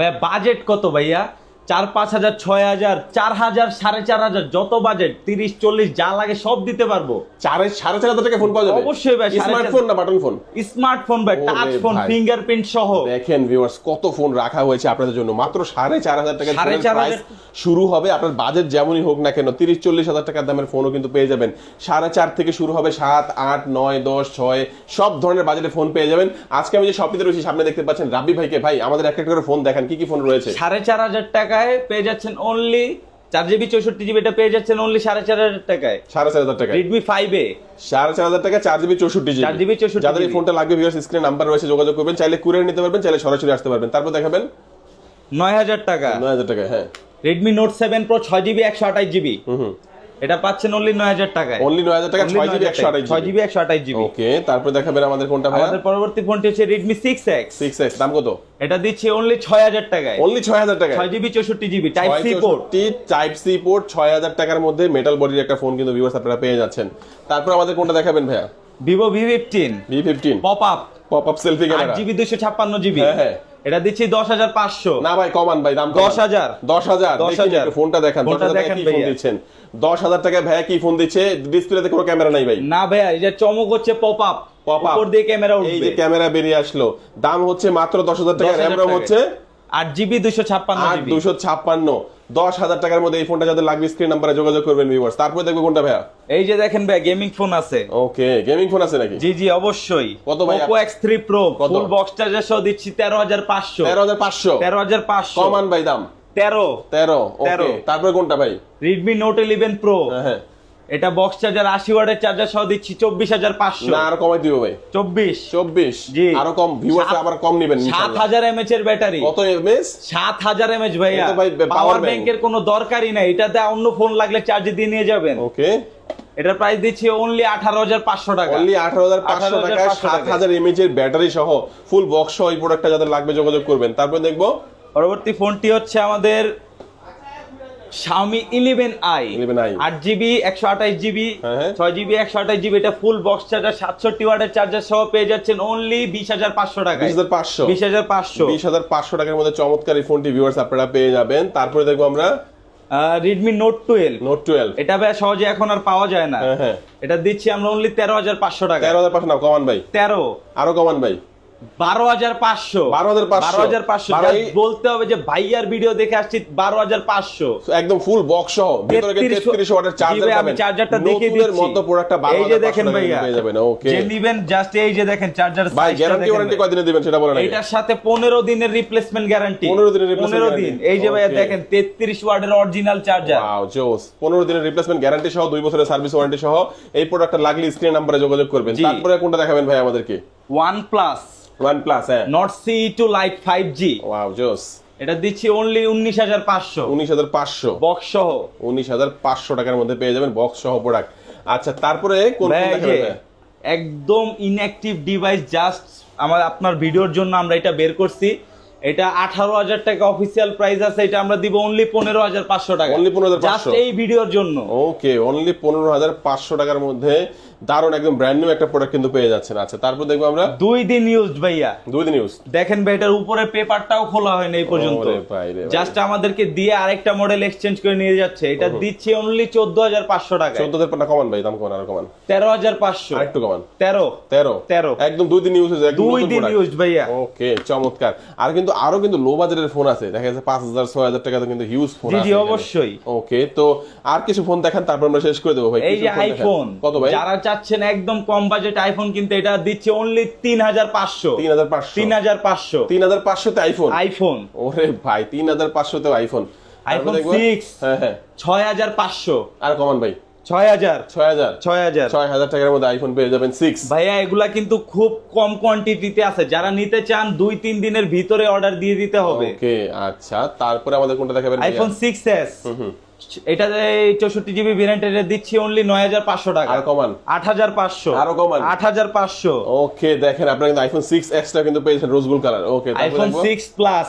ভাইয়া বাজেট কত ভাইয়া চার পাঁচ হাজার ছয় হাজার চার হাজার সাড়ে চার হাজার যত বাজেট তিরিশ চল্লিশ যা লাগে সব দিতে পারব। চারে সাড়ে চার হাজার টাকা ফোন পাওয়া যাবে? অবশ্যই ভাই, স্মার্টফোন না বাটন ফোন স্মার্টফোন ভাই টাচ ফোন ফিঙ্গারপ্রিন্ট সহ। দেখেন ভিউয়ার্স কত ফোন রাখা হয়েছে আপনাদের জন্য। মাত্র সাড়ে চার হাজার টাকা সাড়ে চার হাজার- শুরু হবে আপনার বাজেট যেমনই হোক না কেন তিরিশ চল্লিশ হাজার টাকার দামের ফোনও কিন্তু পেয়ে যাবেন। সাড়ে চার থেকে শুরু হবে সাত আট নয় দশ ছয় সব ধরনের বাজেটে ফোন পেয়ে যাবেন। আজকে আমি যে শপিতে রয়েছি সামনে দেখতে পাচ্ছেন রাব্বি ভাইকে। ভাই আমাদের একটা একটা করে ফোন দেখান কি কি ফোন রয়েছে? সাড়ে চার হাজার টাকায় পেয়ে যাচ্ছেন অনলি চার জিবি চৌষট্টি জিবি এটা পেয়ে যাচ্ছেন অনলি সাড়ে চার হাজার টাকায়। সাড়ে চার হাজার টাকা রেডমি ফাইভ এ। সাড়ে চার হাজার টাকা চার জিবি চৌষট্টি জিবি 4GB 64 যাদের এই ফোনটা লাগবে ভিউয়ার্স স্ক্রিনে নাম্বার রয়েছে যোগাযোগ করবেন। চাইলে কুরিয়ার নিতে পারবেন চাইলে সরাসরি আসতে পারবেন। তারপর দেখাবেন। নয় হাজার টাকা। নয় হাজার টাকা হ্যাঁ। রেডমি নোট সেভেন প্রো ছয় জিবি একশো আঠাশ জিবি হুম। এটা পাচ্ছেন অনলি নয় হাজার টাকায়। অনলি নয় হাজার টাকা ছয় জিবি একশো আঠাশ ছয় জিবি একশো আঠাশ জিবি ওকে তারপর দেখাবেন আমাদের কোনটা ভাই আমাদের পরবর্তী ফোনটি হচ্ছে এক্স সিক্স এক্স দাম কত? এটা দিচ্ছি অনলি ছয় হাজার টাকায়। অনলি ছয় হাজার টাকা ছয় জিবি চৌষট্টি GB type C port type C port ছয় হাজার টাকার মধ্যে মেটাল বডির একটা ফোন কিন্তু ভিউয়ার্স আপনারা পেয়ে যাচ্ছেন। তারপর আমাদের কোনটা দেখাবেন ভাইয়া? Vivo V fifteen V fifteen pop up pop up selfie camera GB দুশো ছাপ্পান্ন জিবি হ্যাঁ, হ্যাঁ। এটা দিচ্ছি দশ হাজার পাঁচশো। না ভাই কমান ভাই দাম দশ হাজার। দশ হাজার। দশ হাজার। ফোনটা দেখান। দশ হাজার টাকা কি ফোন। দিচ্ছেন? দশ হাজার টাকা ভাইয়া কি ফোন দিচ্ছে? ডিসপ্লেতে কোনো ক্যামেরা নাই ভাই। না ভাইয়া এটা চমক হচ্ছে পপ আপ পপ আপ দিয়ে ক্যামেরা এই যে ক্যামেরা বেরিয়ে আসলো। দাম হচ্ছে মাত্র দশ হাজার টাকা 10,000 র্যাম হচ্ছে আট জিবি দুশো ছাপ্পান্ন দুশো ছাপ্পান্ন। দশ হাজার টাকার মধ্যে এই ফোনটা যাদের লাগবে স্ক্রিন নাম্বারে যোগাযোগ করবেন ভিউয়ার্স তারপরে দেখব কোনটা ভাইয়া। এই যে দেখেন ভাই গেমিং ফোন আছে। ওকে গেমিং ফোন আছে নাকি? জি জি অবশ্যই। কত ভাই? Oppo X3 Pro? Full box charger সহ দিচ্ছি তেরো হাজার পাঁচশো। তেরো হাজার পাঁচশো। তেরো হাজার পাঁচশো। কমান ভাই দাম। তেরো। তেরো তেরো। ওকে। তারপরে কোনটা ভাই? রেডমি নোট ইলেভেন প্রো হ্যাঁ হ্যাঁ। এটা বক্স চার্জার আশি ওয়াটের চার্জার সহ দিচ্ছি চব্বিশ হাজার পাঁচশো। আরও কমাই দিব ভাই। চব্বিশ। চব্বিশ। জি। আরও কম ভিউয়ার্স আবার কম নিবেন সাত। হাজার এমএচ এর ব্যাটারি কত এমএস সাত হাজার এমএচ ভাইয়া। ভাই পাওয়ার। ব্যাংকের কোনো দরকারই নাই। এটাতে অন্য ফোন লাগলে চার্জে দিয়ে নিয়ে যাবেন। ওকে। এটার প্রাইস দিচ্ছি অনলি আঠারো হাজার পাঁচশো টাকা। অনলি আঠারো হাজার পাঁচশো 18,500 টাকায় সাত। হাজার এমএচ এর ব্যাটারি সহ ফুল বক্স সহ এই প্রোডাক্টটা যাদের লাগবে যোগাযোগ করবেন। তারপর দেখব। পরবর্তী ফোনটি হচ্ছে আমাদের Xiaomi 11i 11i আট জিবি একশো আঠাশ জিবি হ্যাঁ, হ্যাঁ। ছয় জিবি একশো আঠাশ জিবি এটা ফুল বক্স চার্জার সাতষট্টি ওয়াটের চার্জার সহ পেয়ে যাচ্ছেন অনলি বিশ হাজার পাঁচশো টাকা বিশ হাজার পাঁচশো। বিশ হাজার পাঁচশো। বিশ হাজার পাঁচশো টাকার মধ্যে চমৎকার এই ফোনটি ভিউয়ার্স আপনারা পেয়ে যাবেন। তারপরে দেখব আমরা Redmi note twelve note twelve এটা ভাই সহজে এখন আর পাওয়া যায় না। হ্যাঁ হ্যাঁ। এটা দিচ্ছি আমরা অনলি তেরো হাজার পাঁচশো টাকা তেরো হাজার পাঁচশো না কমান ভাই। তেরো। আরও কমান ভাই। বারো হাজার পাঁচশো। বারো হাজার পাঁচশো। বারো এই- বলতে হবে যে ভাইয়ার ভিডিও দেখে আসছি বারো হাজার পাঁচশো। একদম ফুল বক্স সহ। তেত্রিশ ওয়াটের চার্জার আমি চার্জারটা নতুনের দিচ্ছি। মতো প্রোডাক্টটা বারো যে হাজার দেখেন পাঁচশো ভাইয়া ওকে যে নিবেন জাস্ট এই যে দেখেন চার্জার ভাই গ্যারান্টি ওয়ারেন্টি কয়দিনে দিবেন সেটা বলেন আগে। এইটার সাথে পনেরো দিনের রিপ্লেসমেন্ট গ্যারান্টি 15 দিনের পনেরো দিন। এই যে ভাইয়া দেখেন তেত্রিশ ওয়ার্ডের অরিজিনাল চার্জার ওয়াও জোস। 15 দিনের রিপ্লেসমেন্ট গ্যারান্টি সহ দুই বছরের সার্ভিস ওয়ারেন্টি সহ এই প্রোডাক্টটা লাগলে স্ক্রিন নাম্বারে যোগাযোগ করবেন। তারপরে কোনটা দেখাবেন ভাই আমাদেরকে? প্লাস OnePlus হ্যাঁ two lite five G wow জোস এটা দিচ্ছি অনলি উনিশ হাজার পাঁচশো। 19500 বক্স সহ। 19500 টাকার মধ্যে পেয়ে যাবেন বক্স সহ প্রোডাক্ট আচ্ছা তারপরে? একদম ইনঅ্যাক্টিভ ডিভাইস জাস্ট আমার আপনার ভিডিওর জন্য আমরা এটা বের করছি। এটা আঠারো হাজার টাকা অফিসিয়াল প্রাইস আছে এটা আমরা দিব অনলি পনেরো হাজার পাঁচশো টাকা। Only 15,500 জাস্ট এই ভিডিওর জন্য। ওকে অনলি 15500 টাকার মধ্যে দারুণ একদম ব্র্যান্ড নিউ একটা প্রোডাক্ট কিন্তু পেয়ে যাচ্ছেন। আচ্ছা তারপর দেখব আমরা। দুই দিন ইউজ ভাইয়া। দুই দিন ইউজ দেখেন ভাই এটার উপরে পেপারটাও খোলা হয়নি এই পর্যন্ত। জাস্ট আমাদেরকে দিয়ে আরেকটা মডেল এক্সচেঞ্জ করে নিয়ে যাচ্ছে। এটা দিচ্ছে অনলি চোদ্দ হাজার পাঁচশো টাকা চোদ্দ হাজার না কমান ভাই দাম কমান আর কমান। তেরো হাজার পাঁচশো। একটু কমান। তেরো। তেরো। তেরো। একদম দুই দিন ইউজ দুই দিন। ইউজ ভাইয়া। ওকে চমৎকার। আর কিন্তু আরও কিন্তু লো বাজেটের ফোন আছে। দেখা যাচ্ছে পাঁচ হাজার ছয় হাজার টাকা কিন্তু হিউজ ফোন জি অবশ্যই। ওকে তো আর কিছু ফোন দেখান তারপর আমরা শেষ করে দেবো ভাই। এই যে আইফোন কত ভাই? যারা চাচ্ছেন একদম কম বাজেট আইফোন কিনতে এটা দিচ্ছে অনলি তিন হাজার পাঁচশো। তিন হাজার পাঁচশো। তিন হাজার পাঁচশো। তিন হাজার পাঁচশোতে আইফোন আইফোন ওরে ভাই তিন হাজার পাঁচশোতে আইফোন আইফোন দেখবো- 6 হ্যাঁ হ্যাঁ। ছয় হাজার পাঁচশো। আর কমান ভাই। ছয় হাজার। ছয় হাজার। ছয় হাজার। ছয় হাজার টাকার মধ্যে আইফোন পেয়ে যাবেন সিক্স ভাইয়া এগুলা কিন্তু খুব কম কোয়ান্টিটিতে আছে। যারা নিতে চান দুই তিন দিনের ভিতরে অর্ডার দিয়ে দিতে হবে। ওকে আচ্ছা। তারপরে আমাদের কোনটা দেখাবেন আইফোন সিক্স এস। এটা চৌষট্টি জিবি ভেরিয়েন্ট এটা দিচ্ছি অনলি নয় হাজার পাঁচশো টাকা। আর কমান। আট হাজার পাঁচশো। আরও কমান। আট হাজার পাঁচশো। ওকে দেখেন আপনারা কিন্তু আইফোন সিক্স এক্সট্রা কিন্তু পেয়েছেন rose gold colour. Okay iPhone six plus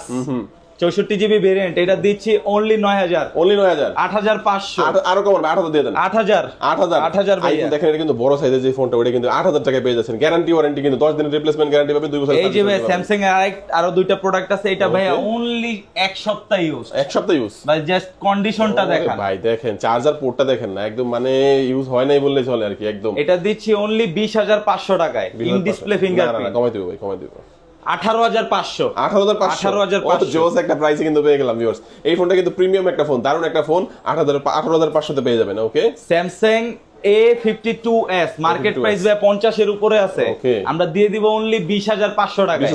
চৌষট্টি জিবি ভেরিয়েন্ট এটা দিচ্ছি অনলি নয় হাজার। অনলি নয় হাজার? আট হাজার পাঁচশো। আরও কমাবে আট হাজার দিয়ে দেন। আট হাজার। আট হাজার। আট হাজার। আইফোন দেখেন এটা কিন্তু বড় সাইজের যে ফোনটা ওটা কিন্তু আট হাজার টাকায় পেয়ে যাচ্ছেন। গ্যারান্টি ওয়ারেন্টি কিন্তু দশ দিনের রিপ্লেসমেন্ট গ্যারান্টি পাবেন দুই বছর এই যে ভাই স্যামসাং এর আরেক আরও দুইটা প্রোডাক্ট আছে এটা Okay. অনলি এক সপ্তাহ ইউজ এক সপ্তাহ ইউজ ভাই জাস্ট কন্ডিশনটা দেখেন। ভাই দেখেন চার্জার পোর্টটা দেখেন না একদম মানে ইউজ হয় নাই বললে চলে আর কি একদম। এটা দিচ্ছি অনলি বিশ হাজার পাঁচশো টাকায়। ইন ডিসপ্লে না, কমাই দিব ভাই কমাই দিব। আঠারো হাজার পাঁচশো। আঠারো হাজার পাঁচশো। 18,500 জোস একটা প্রাইসে কিন্তু পেয়ে গেলাম ভিউয়ার্স এই ফোনটা কিন্তু প্রিমিয়াম একটা ফোন দারুণ একটা ফোন আট হাজার আঠারো হাজার পাঁচশোতে পেয়ে যাবেন okay Samsung A fifty two S market 52s price ভাই পঞ্চাশের উপরে আছে আমরা দিয়ে দিব অনলি বিশ টাকা 20,500 বিশ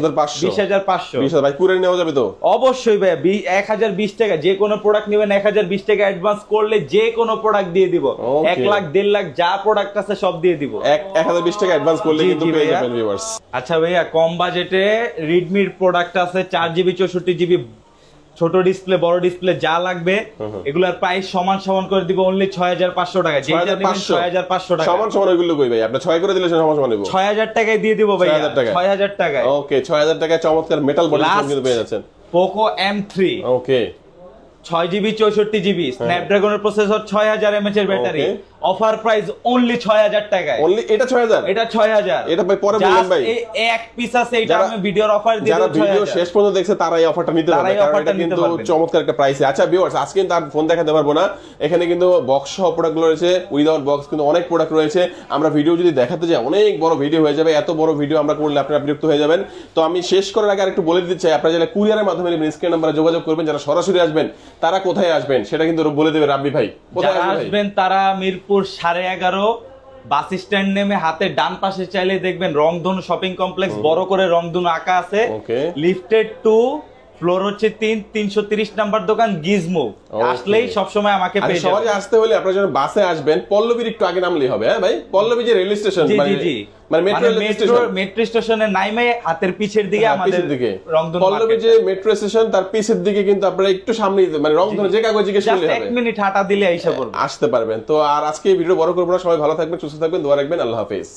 হাজার পাঁচশো। বিশ হাজার ভাই কুড়ে নেওয়া যাবে তো? অবশ্যই ভাই এক হাজার বিশ টাকা যে কোনো প্রোডাক্ট নেবেন এক হাজার বিশ টাকা অ্যাডভান্স করলে যে কোনো প্রোডাক্ট দিয়ে দিব. এক লাখ দেড় লাখ যা প্রোডাক্ট আছে সব দিয়ে দিব। এক এক হাজার বিশ টাকা অ্যাডভান্স করলে কিন্তু পেয়ে। যাবেন ভিউয়ার্স আচ্ছা ভাইয়া কম বাজেটে রিডমির প্রোডাক্ট আছে চার জিবি চৌষট্টি জিবি ছোট ডিসপ্লে বড় ডিসপ্লে যা লাগবে এগুলার প্রাইস সমান সমান করে দিব অনলি ছয় হাজার পাঁচশো টাকা। ছয় হাজার পাঁচশো। টাকা। সমান সমান ওইগুলো কই ভাই? আপনি ছয় করে দিলে সমান সমান নেব ছয় হাজার টাকায় দিয়ে দিব ভাই 6,000 টাকা ছয় হাজার টাকায়। ওকে ছয় হাজার টাকায় চমৎকার মেটাল বডি পেয়ে যাচ্ছেন। পোকো এম থ্রি ওকে ছয় জিবি চৌষট্টি জিবি স্ন্যাপড্রাগনের প্রসেসর ছয় হাজার এমএচ এর ব্যাটারি অফার প্রাইস অনলি ছয় হাজার টাকায়। অনলি এটা ছয় হাজার? এটা ছয় হাজার। এটা ভাই পরে ভাই। এক পিস আছে এটা আমি ভিডিওর অফার দিয়ে যারা ভিডিও শেষ পর্যন্ত দেখছে অফারটা নিতে পারবে অফারটা কিন্তু চমৎকার একটা প্রাইসে আচ্ছা ভিউয়ার্স আজকে কিন্তু আর ফোন দেখাতে পারব না। এখানে কিন্তু বক্স সহ প্রোডাক্ট রয়েছে উইদাউট বক্স কিন্তু অনেক প্রোডাক্ট রয়েছে। আমরা ভিডিও যদি দেখাতে যাই অনেক বড় ভিডিও হয়ে যাবে এত বড় ভিডিও আমরা করলে আপনারা বিরক্ত হয়ে যাবেন। তো আমি শেষ করার আগে আরেকটু বলে দিতে চাই আপনারা যারা কুরিয়ারের মাধ্যমে স্ক্রিন নাম্বারে যোগাযোগ করবেন যারা সরাসরি আসবেন তারা কোথায় আসবেন? সেটা কিন্তু বলে দেবে রাব্বি ভাই। কোথায় যারা আসবেন? তারা মিরপুর সাড়ে এগারো বাস স্ট্যান্ড নেমে হাতে ডান পাশে চাইলে দেখবেন রংধনু শপিং কমপ্লেক্স বড় করে রংধনু আঁকা আছে। লিফটেড টু ফ্লোর হচ্ছে তিন তিনশো তিরিশ নাম্বার দোকান গিজমো আসলেই সবসময় আমাকে পেয়ে আসতে হলে আপনারা যখন বাসে আসবেন পল্লবীর একটু আগে নামলেই হবে হ্যাঁ ভাই? পল্লবী যে রেল স্টেশন জি মানে জি। মানে মেট্রো মেট্রো স্টেশন। স্টেশনে নাইমে হাতের পিছের দিকে হ্যাঁ, আমাদের দিকে। পল্লবী যে মেট্রো স্টেশন তার পিছের দিকে কিন্তু আপনারা একটু সামনে মানে রংধনু যে কাগজ জিজ্ঞেস করলে এক হবে। মিনিট হাঁটা দিলে আইসা পড়বে আসতে পারবেন। তো আর আজকে এই ভিডিও বড় করব না সবাই ভালো থাকবেন সুস্থ থাকবেন দোয়া রাখবেন আল্লাহ হাফেজ।